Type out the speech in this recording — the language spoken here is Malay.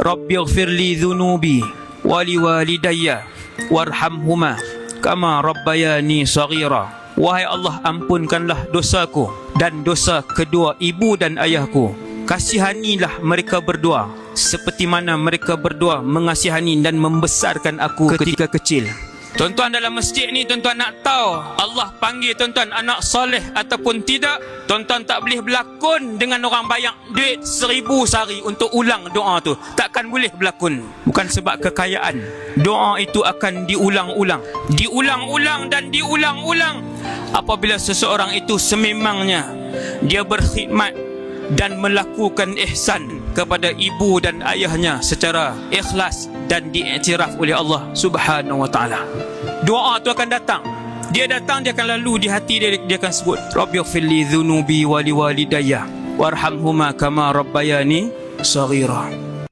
Rabbi ighfirli dhunubi wali walidayya warhamhuma kama rabbayani saghira. Wahai Allah ampunkanlah dosaku dan dosa kedua ibu dan ayahku. Kasihanilah mereka berdua seperti mana mereka berdua mengasihani dan membesarkan aku ketika kecil. Tuan-tuan dalam masjid ni tuan-tuan nak tahu Allah panggil tuan-tuan anak soleh ataupun tidak Tuan-tuan tak boleh berlakon dengan orang bayar duit seribu sehari untuk ulang doa tu. Takkan boleh berlakon. Bukan sebab kekayaan. Doa itu akan diulang-ulang. Diulang-ulang dan diulang-ulang. Apabila seseorang itu sememangnya Dia berkhidmat dan melakukan ihsan kepada ibu dan ayahnya secara ikhlas dan diiktiraf oleh Allah Subhanahu wa taala. Doa tu akan datang. Dia datang dia akan lalu di hati dia dia akan sebut Rabbighfirli dzunubi wa liwalidayya warhamhuma kama rabbayani saghira.